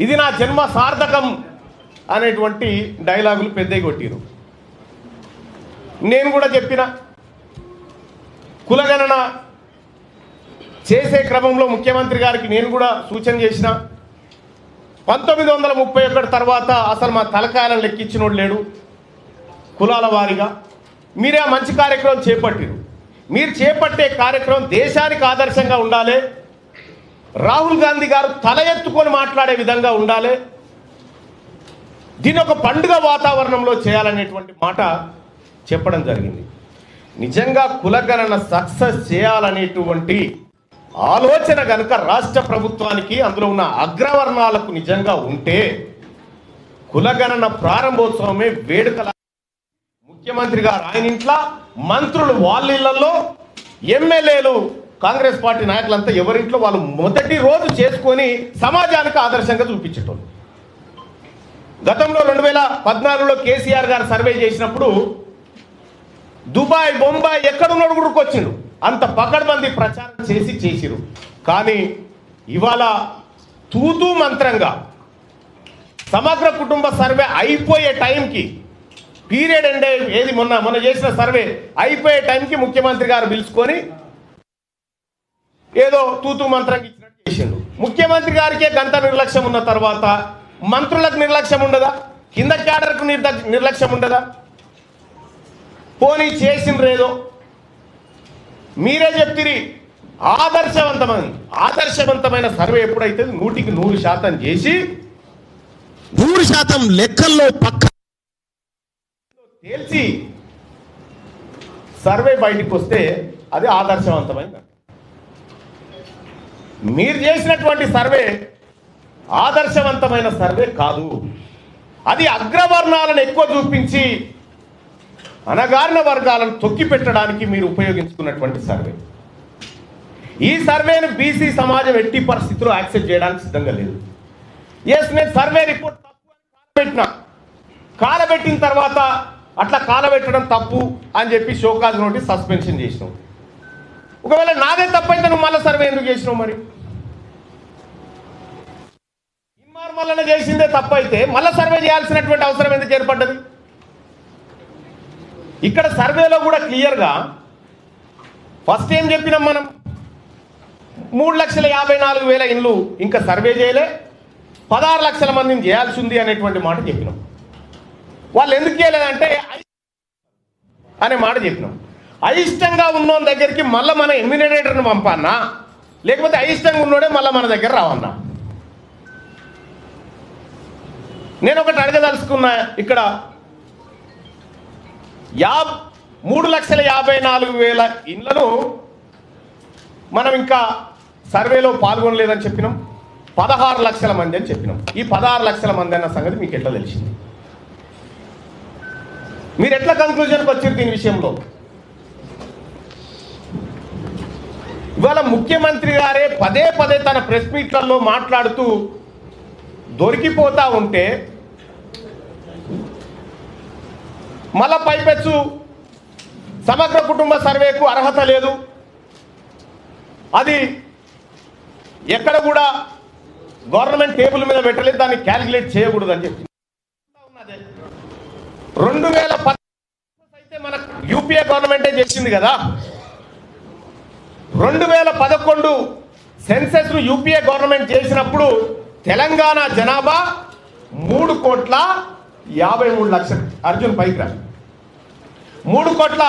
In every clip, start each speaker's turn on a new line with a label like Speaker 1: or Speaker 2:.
Speaker 1: ఇది నా జన్మ సార్థకం అనేటువంటి డైలాగులు పెద్దయి కొట్టిరు నేను కూడా చెప్పిన కులగణన చేసే క్రమంలో ముఖ్యమంత్రి గారికి నేను కూడా సూచన చేసిన. పంతొమ్మిది వందల ముప్పై ఒకటి తర్వాత అసలు మా తలకాయలను లెక్కించినోడు లేడు. కులాల వారీగా. మీరే ఆ మంచి కార్యక్రమం చేపట్టిరు. మీరు చేపట్టే కార్యక్రమం దేశానికి ఆదర్శంగా ఉండాలి. రాహుల్ గాంధీ గారు తల ఎత్తుకొని మాట్లాడే విధంగా ఉండాలి. దీని ఒక పండుగ వాతావరణంలో చేయాలనేటువంటి మాట చెప్పడం జరిగింది. నిజంగా కులగణన సక్సెస్ చేయాలనేటువంటి ఆలోచన కనుక రాష్ట్ర ప్రభుత్వానికి అందులో ఉన్న అగ్రవర్ణాలకు నిజంగా ఉంటే కులగణన ప్రారంభోత్సవమే వేడుకల ముఖ్యమంత్రి గారు ఆయన ఇంట్లో మంత్రులు వాళ్ళ ఇళ్ళలో ఎమ్మెల్యేలు కాంగ్రెస్ పార్టీ నాయకులంతా ఎవరింట్లో వాళ్ళు మొదటి రోజు చేసుకొని సమాజానికి ఆదర్శంగా చూపించేటోళ్ళు. గతంలో రెండు వేల పద్నాలుగులో కేసీఆర్ గారు సర్వే చేసినప్పుడు దుబాయ్ బొంబాయి ఎక్కడున్నాడు కూడా వచ్చిండు అంత పకడ్బంది ప్రచారం చేసి చేసిరు. కానీ ఇవాళ తూతూ మంత్రంగా సమగ్ర కుటుంబ సర్వే అయిపోయే టైంకి పీరియడ్ ఎండే ఏది మొన్న మొన్న చేసిన సర్వే అయిపోయే టైంకి ముఖ్యమంత్రి గారు పిలుచుకొని ఏదో తూతూ మంత్రంగా ఇచ్చినట్టు చేసిండు. ముఖ్యమంత్రి గారికే గంట నిర్లక్ష్యం ఉన్న తర్వాత మంత్రులకు నిర్లక్ష్యం ఉండదా? కింద క్యాడర్కు నిర్లక్ష్యం ఉండదా? పోనీ చేసిండ్రేదో? మీరే చెప్తిరి. ఆదర్శవంతమైన ఆదర్శవంతమైన సర్వే ఎప్పుడైతే నూటికి నూరు శాతం చేసి నూరు శాతం లెక్కల్లో పక్క తేల్చి సర్వే బయటికి వస్తే అది ఆదర్శవంతమైన మీరు చేసినటువంటి సర్వే ఆదర్శవంతమైన సర్వే కాదు. అది అగ్రవర్ణాలను ఎక్కువ చూపించి అనగారిన వర్గాలను తొక్కి పెట్టడానికి మీరు ఉపయోగించుకున్నటువంటి సర్వే. ఈ సర్వేను బీసీ సమాజం ఎట్టి పరిస్థితుల్లో యాక్సెప్ట్ చేయడానికి సిద్ధంగా లేదు. ఎస్ నేను సర్వే రిపోర్ట్ తప్పు కాలబెట్టిన. కాలబెట్టిన తర్వాత అట్లా కాలబెట్టడం తప్పు అని చెప్పి షోకాజ్ నోటీస్ సస్పెన్షన్ చేసినాం. ఒకవేళ నాదే తప్పైతే నువ్వు మళ్ళీ సర్వే ఎందుకు చేసినావు మరి? ఇన్మార్ చేసిందే తప్పైతే మళ్ళీ సర్వే చేయాల్సినటువంటి అవసరం ఎందుకు ఏర్పడ్డది? ఇక్కడ సర్వేలో కూడా క్లియర్గా ఫస్ట్ ఏం చెప్పినాం మనం? మూడు లక్షల యాభై నాలుగు వేల ఇండ్లు ఇంకా సర్వే చేయలే. పదహారు లక్షల మందిని చేయాల్సి ఉంది అనేటువంటి మాట చెప్పినాం. వాళ్ళు ఎందుకు చేయలేదంటే అనే మాట చెప్పినాం. అయిష్టంగా ఉన్నోని దగ్గరికి మళ్ళీ మన ఎమినేటర్ని పంపన్నా లేకపోతే అయిష్టంగా ఉన్నోడే మళ్ళీ మన దగ్గర రావన్నా. నేను ఒకటి అడగదలుచుకున్నా ఇక్కడ. యా మూడు లక్షల యాభై నాలుగు వేల ఇండ్లను మనం ఇంకా సర్వేలో పాల్గొనలేదని చెప్పినాం. పదహారు లక్షల మంది అని చెప్పినాం. ఈ పదహారు లక్షల మంది అన్న సంగతి మీకు ఎట్లా తెలిసింది? మీరు ఎట్లా కంక్లూజన్కి వచ్చారు దీని విషయంలో? ఇవాళ ముఖ్యమంత్రి గారే పదే పదే తన ప్రెస్ మీట్లలో మాట్లాడుతూ దొరికిపోతా ఉంటే మళ్ళా పైపెచ్చు. సమగ్ర కుటుంబ సర్వేకు అర్హత లేదు. అది ఎక్కడ కూడా గవర్నమెంట్ టేబుల్ మీద పెట్టలేదు దాన్ని క్యాలిక్యులేట్ చేయకూడదు అని చెప్పి. రెండు వేల అయితే మన యూపీఏ గవర్నమెంటే చేసింది కదా. రెండు వేల పదకొండు సెన్సెస్ యూపీఏ గవర్నమెంట్ చేసినప్పుడు తెలంగాణ జనాభా మూడు కోట్ల యాభై మూడు లక్షలు. అర్జున్ పైకి రా. మూడు కోట్ల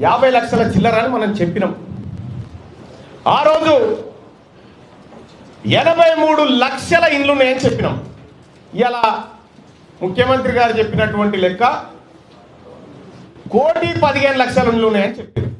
Speaker 1: యాభై లక్షల చిల్లరని మనం చెప్పినాం. ఆ రోజు ఎనభై మూడు లక్షల ఇండ్లు ఉన్నాయని చెప్పినాం. ఇలా ముఖ్యమంత్రి గారు చెప్పినటువంటి లెక్క కోటి పదిహేను లక్షల ఇండ్లు ఉన్నాయని చెప్పారు